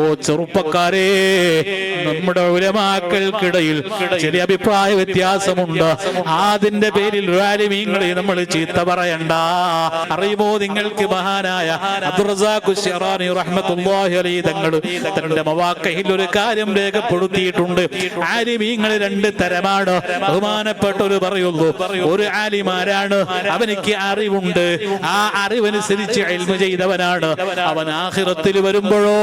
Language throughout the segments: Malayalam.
ഓ ചെറുപ്പക്കാരെ നമ്മുടെ ഉലമാക്കൾക്കിടയിൽ ചെറിയ അഭിപ്രായ വ്യത്യാസമുണ്ട്. അതിന്റെ പേരിൽ റാലിമീങ്ങളെ നമ്മൾ ചീത്ത പറയണ്ട. അറിയുമോ നിങ്ങൾക്ക് മഹാനായ തങ്ങൾ തന്റെ മവാക്കയിൽ ഒരു കാര്യം രേഖപ്പെടുത്തിയിട്ടുണ്ട്. ആലിമീങ്ങൾ രണ്ട് തരമാണ്. ബഹുമാനപ്പെട്ടവര് പറയുള്ളൂ ഒരു ആലിമാരാണ് അവനിക്ക് അറിവുണ്ട്. ആ അറിവനുസരിച്ച് എൽമ ചെയ്തവനാണ്. അവൻ ആഹിറത്തിൽ വരുമ്പോഴോ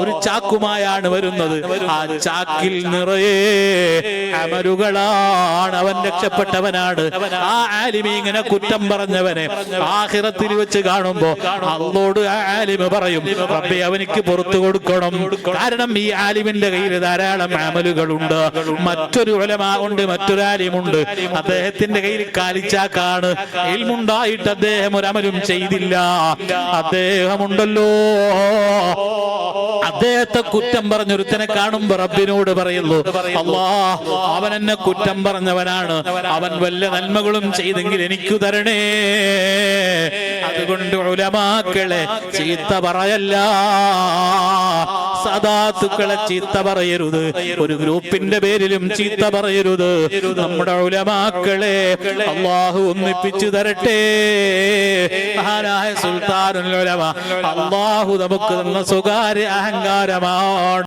ഒരു ചാക്കുമായാണ് വരുന്നത്. ആ ചാക്കിൽ നിറയെ അമരുകളാണ്. അവൻ രക്ഷപ്പെട്ടവനാണ്. ആ ആലിമി ഇങ്ങനെ കുറ്റം പറഞ്ഞവനെ ആഹിറത്തിൽ വെച്ച് കാണുമ്പോ അള്ളോട് ആ ആലിമ പറയും റബ്ബേ അവനിക്ക് പുറത്തു കൊടുക്കണം. കാരണം ഈ ആലിമിന്റെ കയ്യിൽ ധാരാളം അമലുകളുണ്ട്. മറ്റൊരു ഉണ്ട് മറ്റൊരു ആലിമുണ്ട്. അദ്ദേഹത്തിന്റെ കയ്യിൽ കാലിച്ചാക്കാണ്. ഇൽമുണ്ടായിട്ട് അദ്ദേഹം ഒരു അമലും ചെയ്തില്ല. അദ്ദേഹമുണ്ടല്ലോ. അദ്ദേഹത്തെ കുറ്റം പറഞ്ഞൊരുത്തനെ കാണുമ്പോ റബ്ബിനോട് പറയുന്നു അല്ലാ അവൻ എന്നെ കുറ്റം പറഞ്ഞവനാണ്. അവൻ വല്ല നന്മകളും ചെയ്തെങ്കിൽ എനിക്ക് തരണേ. അതുകൊണ്ട് ഉലമാക്കളെ ചീത്ത പറയല്ല. സദാത്തുക്കളെ ചീത്ത പറയരുത്. ഒരു ഗ്രൂപ്പിന്റെ പേരിലും ചീത്ത പറയരുത്. നമ്മുടെ ഉലമാക്കളെ അള്ളാഹു ഒന്നിപ്പിച്ചു തരട്ടെ. മഹാനായ സുൽത്താനുലമ അള്ളാഹു നമുക്ക് തന്ന സ്വകാര്യ അഹങ്കാരമാണ്.